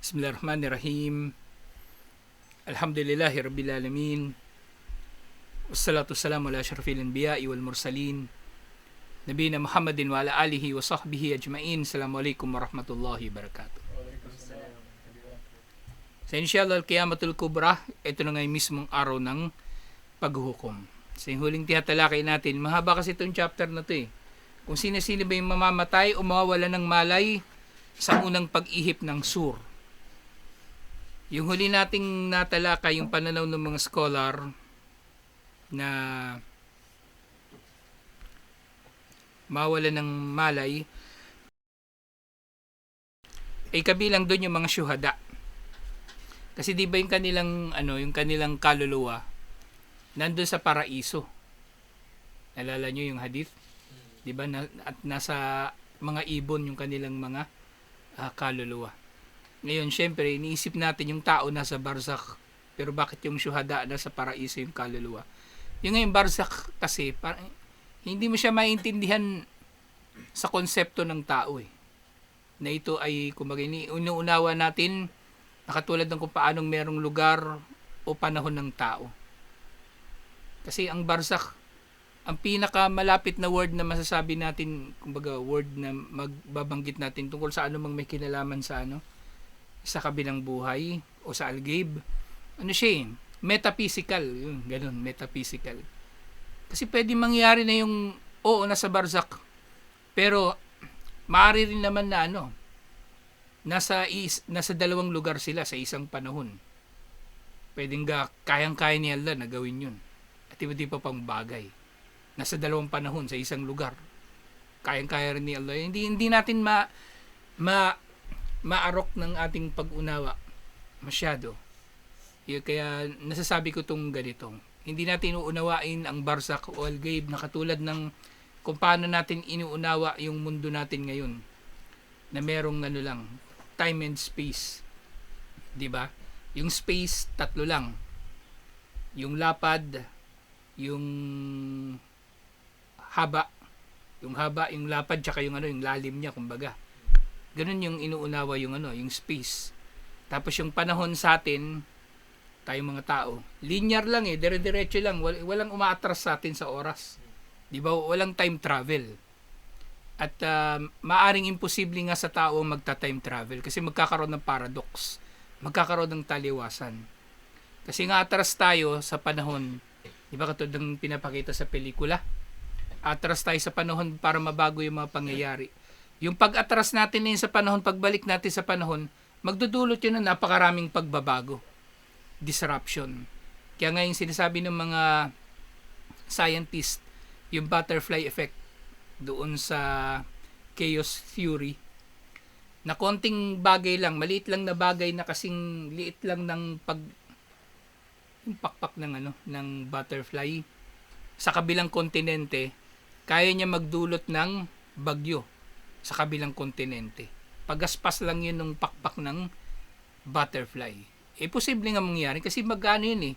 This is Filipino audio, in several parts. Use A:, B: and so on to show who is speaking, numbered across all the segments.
A: Bismillahirrahmanirrahim. Alhamdulillahi Rabbil Alamin. Wassalatu wassalamu ala asyrafil anbiya'i wal mursalin. Nabiyina Muhammadin wa ala alihi wa sahbihi ajma'in. Assalamualaikum warahmatullahi wabarakatuh. Sa inshallah al-qiyamatul kubra, ito na nga yung mismong araw ng paghuhukom. Sa yung huling tihatalakay natin, mahaba kasi itong chapter na to eh. Kung sino-sino ba yung mamamatay o mawawala ng malay sa unang pag-ihip ng sur. Yung huli nating natalakay yung pananaw ng mga scholar na mawala ng malay ay kabilang doon yung mga syuhada. Kasi di ba yung kanilang ano, yung kanilang kaluluwa nandun sa paraiso. Nalala nyo yung hadith? Di ba? Na, at nasa mga ibon yung kanilang mga ah, kaluluwa. Ngayon, syempre, iniisip natin yung tao nasa barzakh. Pero bakit yung syuhada nasa paraiso yung kaluluwa? Yung ngayon barzakh kasi, parang, hindi mo siya maintindihan sa konsepto ng tao eh. Na ito ay, kumbaga, inuunawa natin na katulad ng kung paanong merong lugar o panahon ng tao. Kasi ang barzakh, ang pinakamalapit na word na masasabi natin, kumbaga word na magbabanggit natin tungkol sa ano mang may kinalaman sa ano, sa kabilang buhay o sa algabe, ano siya eh, metaphysical, yun, ganun, metaphysical. Kasi pwede mangyari na yung, oo, nasa barzak, pero maaari rin naman na ano, nasa, is, nasa dalawang lugar sila sa isang panahon. Pwedeng ga, kayang-kaya ni Allah na gawin yun. At iba't iba pang bagay. Nasa dalawang panahon sa isang lugar. Kayang-kaya rin ni Allah. Hindi, hindi natin ma, ma, maarok ng ating pag-unawa masyado. Yun, kaya nasasabi ko tong ganito. Hindi natin uunawain ang barsak o al-gaib na katulad ng kung paano natin inuunawa yung mundo natin ngayon na merong ano lang time and space. 'di ba? Yung space tatlo lang. Yung lapad yung haba. Yung haba yung lapad tsaka yung ano yung lalim niya kumbaga ganun yung inuunawa yung ano yung space. Tapos yung panahon sa atin tayong mga tao linear lang eh dire-diretso lang. Wal- walang umaatras sa atin sa oras. Di ba? Walang time travel. At uh, maaring imposible nga sa tao ang magta-time travel kasi magkakaroon ng paradox. Magkakaroon ng taliwasan. Kasi nga atras tayo sa panahon di ba katulad ng pinapakita sa pelikula? Atras tayo sa panahon para mabago yung mga pangyayari yung pag-atras natin ngayon sa panahon pagbalik natin sa panahon magdudulot yun ng napakaraming pagbabago. Disruption. Kaya nga yung sinasabi ng mga scientist yung butterfly effect doon sa chaos theory na konting bagay lang, maliit lang na bagay na kasing liit lang ng pag yung pakpak ng ano ng butterfly sa kabilang kontinente kaya niya magdulot ng bagyo sa kabilang kontinente. Pagaspas lang yun ng pakpak ng butterfly. Eh posible nga mangyari kasi magano yun eh.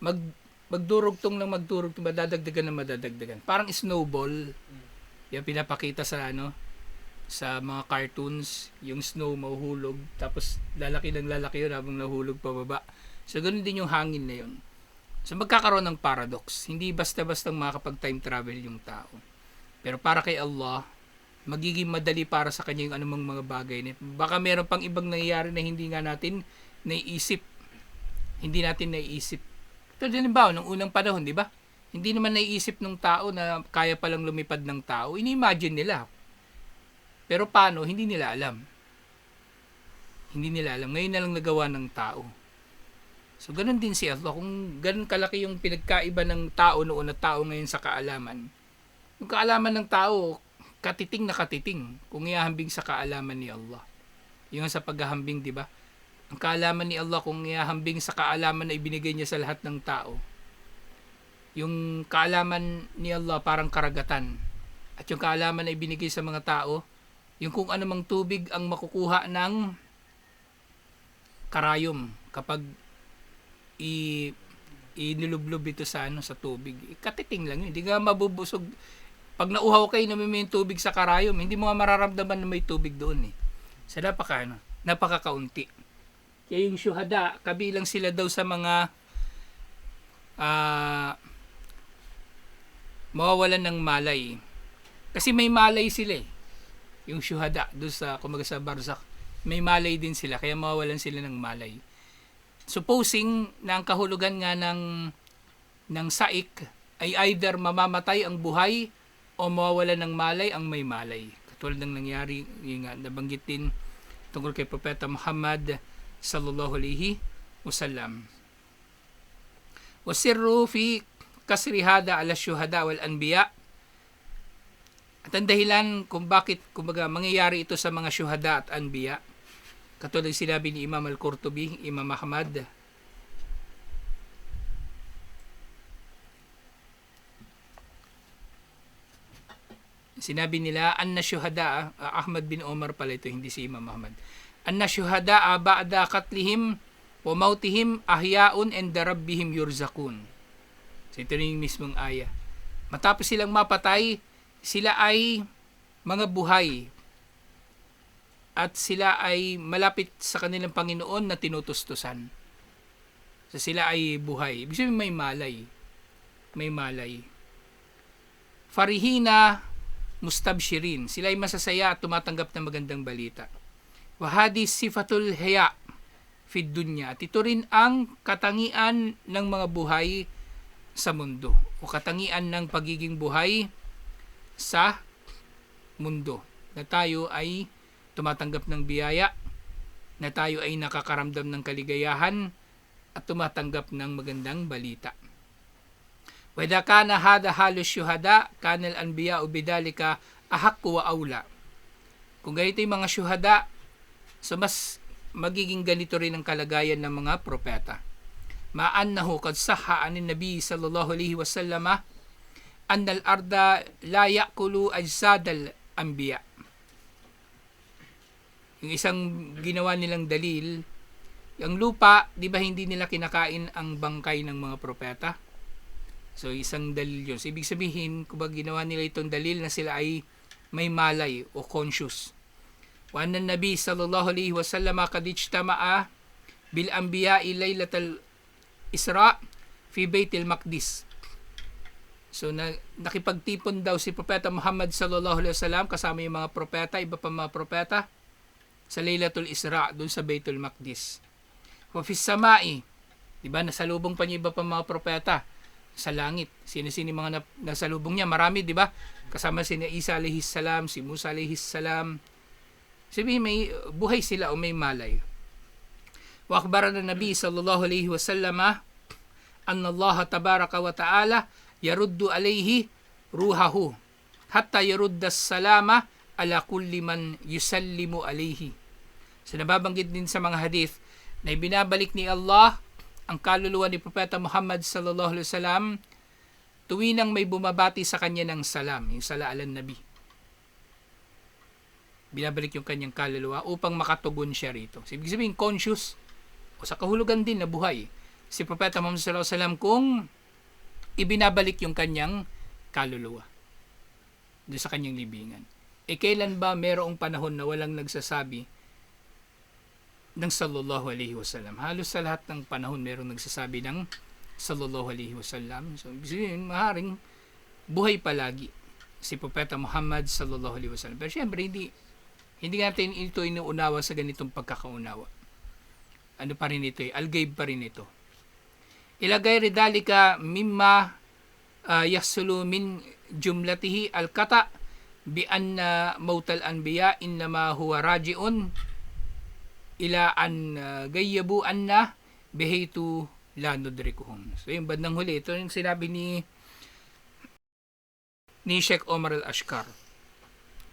A: Mag magdurugtong ng magdurugtong madadagdagan ng madadagdagan. Parang snowball. Yung pinapakita sa ano sa mga cartoons yung snow mahuhulog tapos lalaki ng lalaki yun habang nahulog pababa. So ganun din yung hangin na yun. So magkakaroon ng paradox. Hindi basta-basta makakapag time travel yung tao. Pero para kay Allah magiging madali para sa kanya yung anumang mga bagay baka meron pang ibang nangyayari na hindi nga natin naiisip hindi natin naiisip din ba, nung unang panahon, di ba? Hindi naman naiisip ng tao na kaya palang lumipad ng tao. Ini-imagine nila. Pero paano, hindi nila alam. Hindi nila alam. Ngayon na lang nagawa ng tao. So, ganun din si Allah. Kung ganun kalaki yung pinagkaiba ng tao noon at tao ngayon sa kaalaman, yung kaalaman ng tao, katiting na katiting kung ihahambing sa kaalaman ni Allah. Yung sa paghahambing, di ba? ang kaalaman ni Allah kung ihahambing sa kaalaman na ibinigay niya sa lahat ng tao. Yung kaalaman ni Allah parang karagatan. At yung kaalaman na ibinigay sa mga tao, yung kung anumang tubig ang makukuha ng karayom kapag i inilublob ito sa ano sa tubig. Katiting lang yun. Hindi nga mabubusog. Pag nauhaw kayo na may tubig sa karayom, hindi mo nga mararamdaman na may tubig doon eh. Sa napaka ano, napakakaunti. Kaya yung syuhada, kabilang sila daw sa mga ah mawawalan ng malay. Kasi may malay sila eh. Yung syuhada doon sa kumaga sa Barzakh, may malay din sila kaya mawawalan sila ng malay. Supposing na ang kahulugan nga ng ng saik ay either mamamatay ang buhay o mawawalan ng malay ang may malay. Katulad ng nangyari yung nga, nabanggit din tungkol kay Propeta Muhammad sallallahu alaihi wasallam. Wasirru fi kasrihada ala syuhada wal anbiya at ang dahilan kung bakit kumbaga mangyayari ito sa mga syuhada at anbiya katulad sinabi ni Imam Al-Qurtubi, Imam Ahmad sinabi nila anna syuhada ah, Ahmad bin Omar pala ito hindi si Imam Ahmad. Anna syuhada ba'da qatlihim wa mautihim ahyaun and rabbihim yurzakun so ito yung mismong aya. Matapos silang mapatay sila ay mga buhay. At sila ay malapit sa kanilang Panginoon na tinutustusan. So sila ay buhay. Ibig sabihin may malay. May malay. Farihina mustabshirin. Sila ay masasaya at tumatanggap ng magandang balita. Wahadi sifatul haya fid dunya. At ito rin ang katangian ng mga buhay sa mundo o katangian ng pagiging buhay sa mundo na tayo ay tumatanggap ng biyaya na tayo ay nakakaramdam ng kaligayahan at tumatanggap ng magandang balita. Hada halos syuhada, kanal anbiya o bidalika ahakku wa aula. Kung ganito yung mga syuhada, so mas magiging ganito rin ang kalagayan ng mga propeta. Ma'annahu kad sahha anin nabi sallallahu alaihi wasallama annal arda la yakulu ajsadal anbiya. Yung isang ginawa nilang dalil, yung lupa, di ba hindi nila kinakain ang bangkay ng mga propeta? So isang dalil yun. So, ibig sabihin, kung ginawa nila itong dalil na sila ay may malay o conscious. Wa anna nabi sallallahu alaihi wasallam kad ijtama'a bil anbiya laylatal Isra fi Baitul Maqdis. So na, nakipagtipon daw si Propeta Muhammad sallallahu alaihi wasallam kasama yung mga propeta, iba pa mga propeta sa Laylatul Isra doon sa Baitul Maqdis. Wa fi samai, di ba nasalubong pa niya iba pa mga propeta sa langit. Sino-sino mga na, nasa lubong niya? Marami, di ba? Kasama si Isa alayhi salam, si Musa alayhi salam. Sabihin, may buhay sila o may malay. Wa akhbarana Nabi sallallahu alayhi wa sallam anna Allah tabaraka wa ta'ala yaruddu alayhi ruhahu hatta yarudda salama ala kulli man yusallimu alayhi. So nababanggit din sa mga hadith na ibinabalik ni Allah ang kaluluwa ni Propeta Muhammad sallallahu alaihi wasallam tuwinang may bumabati sa kanya ng salam, yung sala alan nabi. Binabalik yung kanyang kaluluwa upang makatugon siya rito. So, ibig sabihin, conscious o sa kahulugan din na buhay si Propeta Muhammad sallallahu alaihi wasallam kung ibinabalik yung kanyang kaluluwa doon sa kanyang libingan. E kailan ba merong panahon na walang nagsasabi ng sallallahu alaihi wasallam. Halos sa lahat ng panahon merong nagsasabi ng sallallahu alaihi wasallam. So, maaaring buhay palagi si Propeta Muhammad sallallahu alaihi wasallam. Pero syempre, hindi, hindi natin ito inuunawa sa ganitong pagkakaunawa. Ano pa rin ito eh? Algaib pa rin ito. Ilagay ridalika mimma uh, yahsulu min jumlatihi al-kata bi anna mautal anbiya innama huwa raji'un ila an uh, gayyabu anna behaytu la nudrikuhum. So yung bandang huli, ito yung sinabi ni ni Sheikh Omar al-Ashkar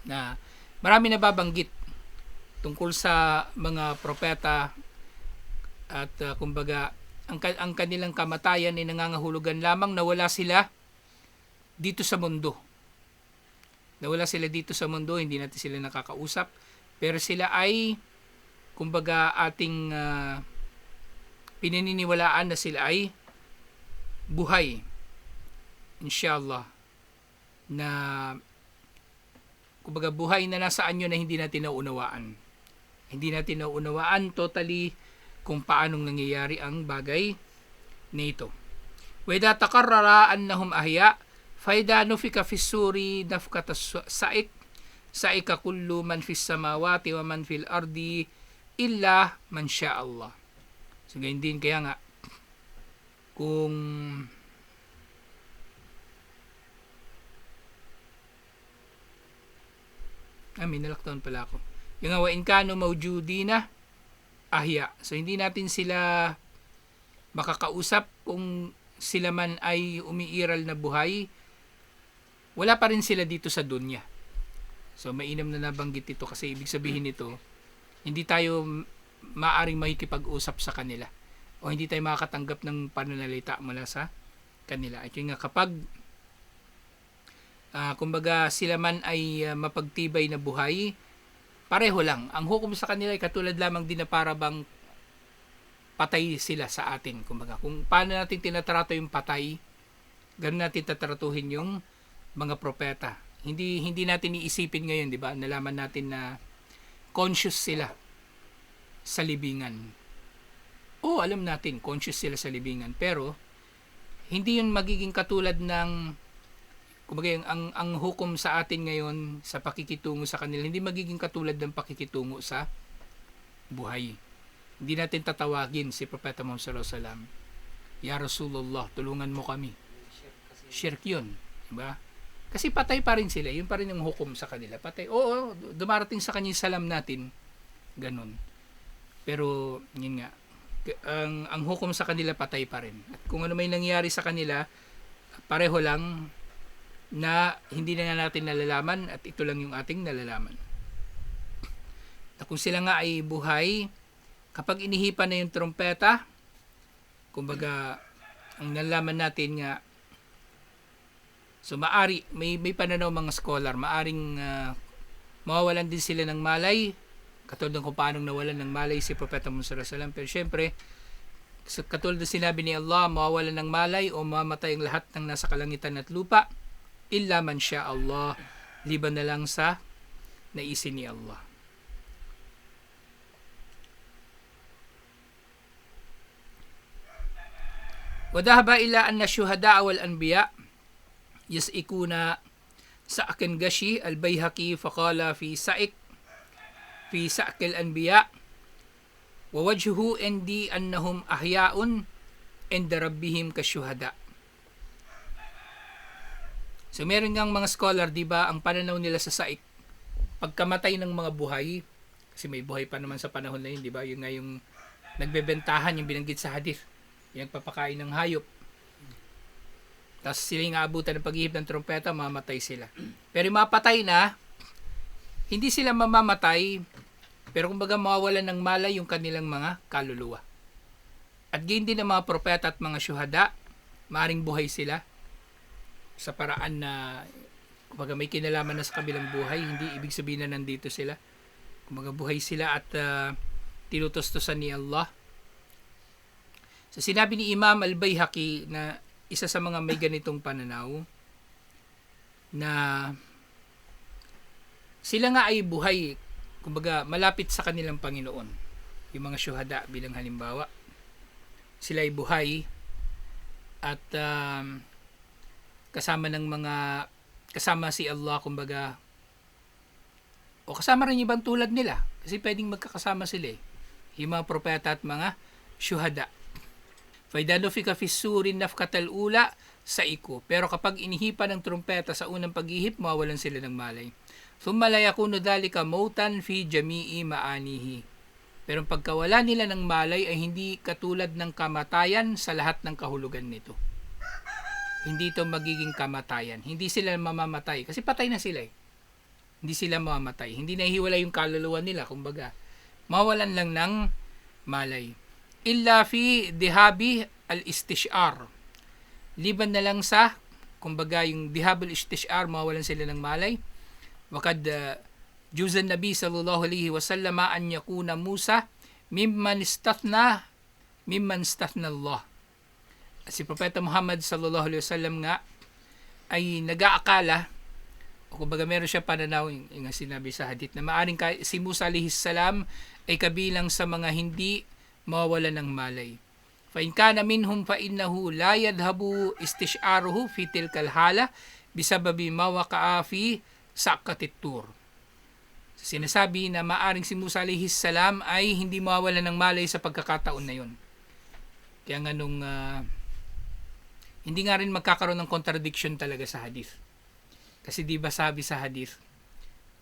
A: na marami na babanggit tungkol sa mga propeta at uh, kumbaga ang, ang kanilang kamatayan ay nangangahulugan lamang na wala sila dito sa mundo. Nawala sila dito sa mundo, hindi natin sila nakakausap, pero sila ay kumbaga ating uh, pinaniniwalaan na sila ay buhay. Inshallah. Na kumbaga buhay na nasa anyo na hindi natin naunawaan Hindi natin naunawaan totally kung paanong nangyayari ang bagay nito. Weda takarrara annahum ahya faida nufika fi suri nafkata saik saika kullu man fis samawati wa man fil ardi illa man sya Allah. So ganyan din kaya nga kung Ah, may nalaktaon pala ako. Yung nga, wa in kano mawjudina ahya. So, hindi natin sila makakausap kung sila man ay umiiral na buhay. Wala pa rin sila dito sa dunya. So, mainam na nabanggit ito kasi ibig sabihin nito, hindi tayo maaring makikipag-usap sa kanila o hindi tayo makakatanggap ng pananalita mula sa kanila. At yun nga, kapag uh, kumbaga sila man ay uh, mapagtibay na buhay, pareho lang. Ang hukom sa kanila ay katulad lamang din na para bang patay sila sa atin. Kumbaga, kung paano natin tinatrato yung patay, ganun natin tatratuhin yung mga propeta. Hindi hindi natin iisipin ngayon, 'di ba? Nalaman natin na conscious sila sa libingan. Oo, alam natin conscious sila sa libingan, pero hindi yun magiging katulad ng kumbaga ang, ang, ang hukom sa atin ngayon sa pakikitungo sa kanila, hindi magiging katulad ng pakikitungo sa buhay. Hindi natin tatawagin si Propeta Muhammad sallallahu alaihi wasallam, Ya Rasulullah, tulungan mo kami. Shirk yun. Diba? Kasi patay pa rin sila. Yun pa rin yung hukom sa kanila. Patay. Oo, dumarating sa kanya salam natin. Ganon. Pero, yun nga, ang, ang hukom sa kanila patay pa rin. At kung ano may nangyari sa kanila, pareho lang na hindi na natin nalalaman at ito lang yung ating nalalaman. Na kung sila nga ay buhay, kapag inihipan na yung trompeta, kumbaga, ang nalaman natin nga, So maari may may pananaw mga scholar, maaring uh, mawawalan din sila ng malay katulad ng kung paano nawalan ng malay si Propeta Muhammad sallallahu pero syempre katulad ng sinabi ni Allah, mawawalan ng malay o mamatay ang lahat ng nasa kalangitan at lupa illa man sya Allah liban na lang sa naisin ni Allah. Wadahaba ila an syuhada wal anbiya' يسئكون سأك غشي البيهقي فقال في سأك في سأك الأنبياء ووجهه عندي أنهم أحياء عند ربهم كالشهداء So meron ngang mga scholar, 'di ba, ang pananaw nila sa saik pagkamatay ng mga buhay kasi may buhay pa naman sa panahon na 'yun, 'di ba? Yun nga yung nagbebentahan yung binanggit sa hadith yung papakain ng hayop. Tapos sila yung aabutan ng paghihip ng trompeta, mamatay sila. Pero yung mapatay na, hindi sila mamamatay, pero kumbaga mawawalan ng malay yung kanilang mga kaluluwa. At gayon din ng mga propeta at mga syuhada, maaring buhay sila sa paraan na kumbaga may kinalaman na sa kabilang buhay, hindi ibig sabihin na nandito sila. Kumbaga buhay sila at uh, tinutustusan ni Allah So sinabi ni Imam Al-Bayhaqi na isa sa mga may ganitong pananaw na sila nga ay buhay, kumbaga malapit sa kanilang Panginoon. Yung mga syuhada bilang halimbawa. Sila ay buhay at um, kasama ng mga kasama si Allah kumbaga o kasama rin ibang tulad nila kasi pwedeng magkakasama sila eh. Yung mga propeta at mga syuhada Faidano fika fisurin nafkatal ula sa iko. Pero kapag inihipan ng trumpeta sa unang paghihip, mawalan sila ng malay. Thumma la yakunu dhalika mautan fi jami'i maanihi. Pero pagkawala nila ng malay ay hindi katulad ng kamatayan sa lahat ng kahulugan nito. Hindi ito magiging kamatayan. Hindi sila mamamatay. Kasi patay na sila eh. Hindi sila mamamatay. Hindi nahihiwala yung kaluluwa nila. Kumbaga, mawalan lang ng malay illa fi dihabi al-istishar. Liban na lang sa, kumbaga yung dihab al-istishar, mawalan sila ng malay. Wakad uh, juzan nabi sallallahu alaihi wasallam an yakuna Musa mimman istathna mimman istathna Allah. Si Propeta Muhammad sallallahu alaihi wasallam nga ay nag-aakala o kumbaga meron siya pananaw yung, yung sinabi sa hadith na maaring ka, si Musa alihis salam ay kabilang sa mga hindi mawawalan ng malay. Fa in kana minhum fa innahu la yadhabu istisharuhu fi tilkal hala bisababi ma waqa'a fi sakatit tur. Sinasabi na maaring si Musa alihis salam ay hindi mawawalan ng malay sa pagkakataon na yon. Kaya nga nung ah, hindi nga rin magkakaroon ng contradiction talaga sa hadith. Kasi di ba sabi sa hadith,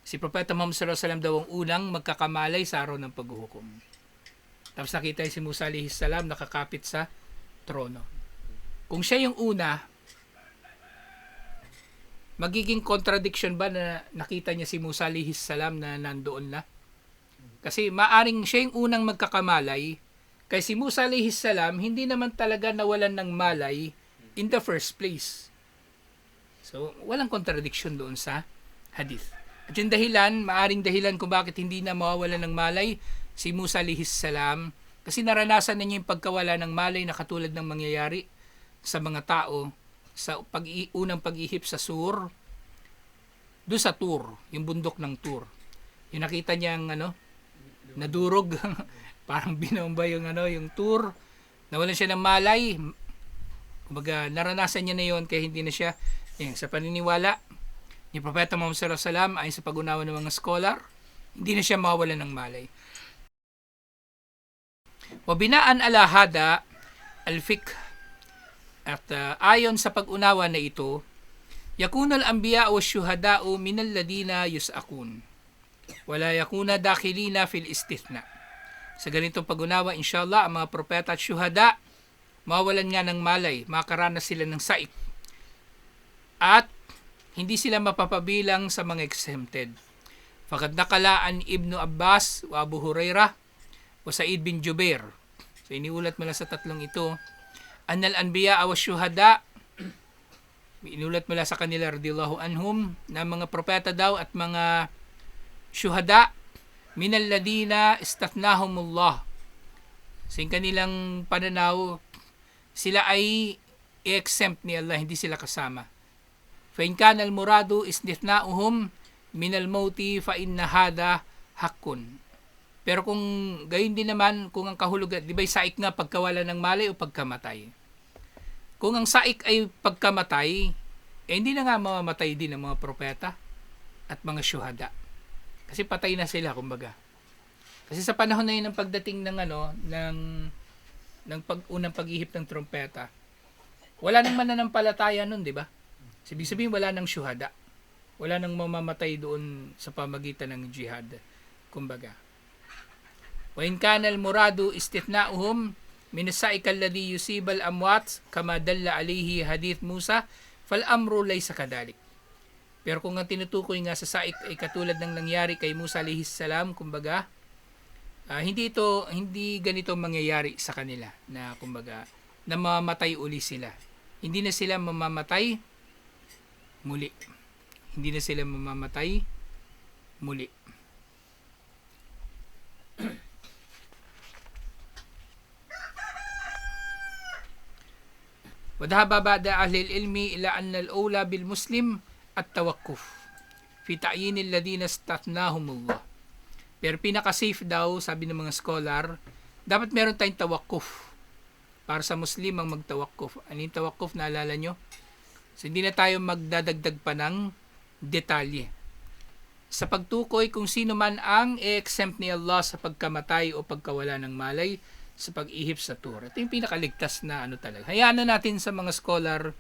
A: si Propeta Muhammad sallallahu alaihi wasallam daw ang unang magkakamalay sa araw ng paghuhukom. Tapos nakita si Musa alaihi salam nakakapit sa trono. Kung siya yung una, magiging contradiction ba na nakita niya si Musa alaihi salam na nandoon na? Kasi maaring siya yung unang magkakamalay, kay si Musa alaihi salam hindi naman talaga nawalan ng malay in the first place. So, walang contradiction doon sa hadith. At yung dahilan, maaring dahilan kung bakit hindi na mawawalan ng malay si Musa alaihi salam kasi naranasan na niya yung pagkawala ng malay na katulad ng mangyayari sa mga tao sa pag unang pag-ihip sa Sur do sa Tur, yung bundok ng Tur. Yung nakita niyang ano, nadurog, parang binomba yung ano, yung Tur. Nawalan siya ng malay. Kumbaga, naranasan niya na yon kaya hindi na siya yan, sa paniniwala ni Propeta Muhammad sallallahu alaihi wasallam ayon sa pag-unawa ng mga scholar, hindi na siya mawalan ng malay. Wabinaan ala hada al-fiqh at uh, ayon sa pag-unawa na ito, yakuna al-anbiya wa syuhada'u min alladina yus'akun. Wala yakuna dakhilina fil istithna. Sa ganitong pag-unawa, inshallah, ang mga propeta at syuhada, mawalan nga ng malay, makaranas sila ng saik. At hindi sila mapapabilang sa mga exempted. Fakad nakalaan Ibnu Abbas wa Abu Hurairah o Sa'id bin Jubair. So iniulat mula sa tatlong ito, Anal anbiya awa syuhada, inulat mula sa kanila radiyallahu anhum na mga propeta daw at mga syuhada minal ladina istathnahumullah. Sa kanilang pananaw, sila ay exempt ni Allah, hindi sila kasama. Fa in kana al muradu istithna'uhum min al mauti fa inna hada hakkun. Pero kung gayon din naman, kung ang kahulugan, di ba saik nga pagkawala ng malay o pagkamatay? Kung ang saik ay pagkamatay, eh hindi na nga mamamatay din ang mga propeta at mga syuhada. Kasi patay na sila, kumbaga. Kasi sa panahon na yun ng pagdating ng ano, ng ng pag unang paghihip ng trompeta, wala nang mananampalataya nun, di ba? Ibig sabihin, wala nang syuhada. Wala nang mamamatay doon sa pamagitan ng jihad. Kumbaga. In kana al-muradu istithna'uhum min as-sa'ik alladhi yusib al-amwat kama dalla alayhi hadith Musa amru laysa kadalik. Pero kung ang tinutukoy nga sa saik ay katulad ng nangyari kay Musa alayhi salam, kumbaga, ah, hindi ito hindi ganito mangyayari sa kanila na kumbaga na mamamatay uli sila. Hindi na sila mamamatay muli. Hindi na sila mamamatay muli. وذهب بعد أهل العلم إلى أن الأولى بالمسلم التوقف في تعيين الذين استثناهم الله. Pero pinaka-safe daw, sabi ng mga scholar, dapat meron tayong tawakuf. Para sa Muslim ang magtawakuf. Ano yung tawakuf? Naalala nyo? So, hindi na tayo magdadagdag pa ng detalye. Sa pagtukoy kung sino man ang exempt ni Allah sa pagkamatay o pagkawala ng malay sa pag-ihip sa tour. Ito yung pinakaligtas na ano talaga. Hayaan na natin sa mga scholar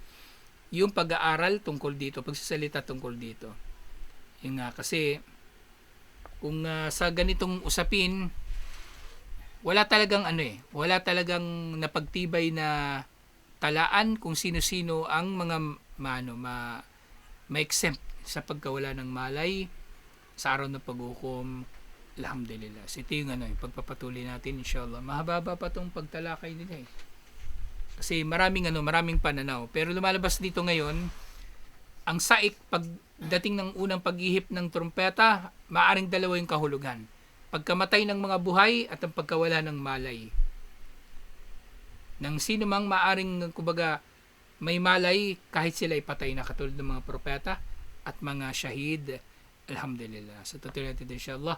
A: yung pag-aaral tungkol dito, pagsasalita tungkol dito. Yung nga, kasi kung uh, sa ganitong usapin, wala talagang ano eh, wala talagang napagtibay na talaan kung sino-sino ang mga mano ma ma-exempt sa pagkawala ng malay sa araw ng paghukom alhamdulillah so ito yung ano yung pagpapatuloy natin inshallah mahaba pa tong pagtalakay nila eh kasi maraming ano maraming pananaw pero lumalabas dito ngayon ang saik pagdating ng unang paghihip ng trumpeta maaring dalawa yung kahulugan pagkamatay ng mga buhay at ang pagkawala ng malay ng sino mang maaring kumbaga may malay kahit sila ay patay na katulad ng mga propeta at mga shahid. Alhamdulillah. Sa tutuloy natin insyaAllah.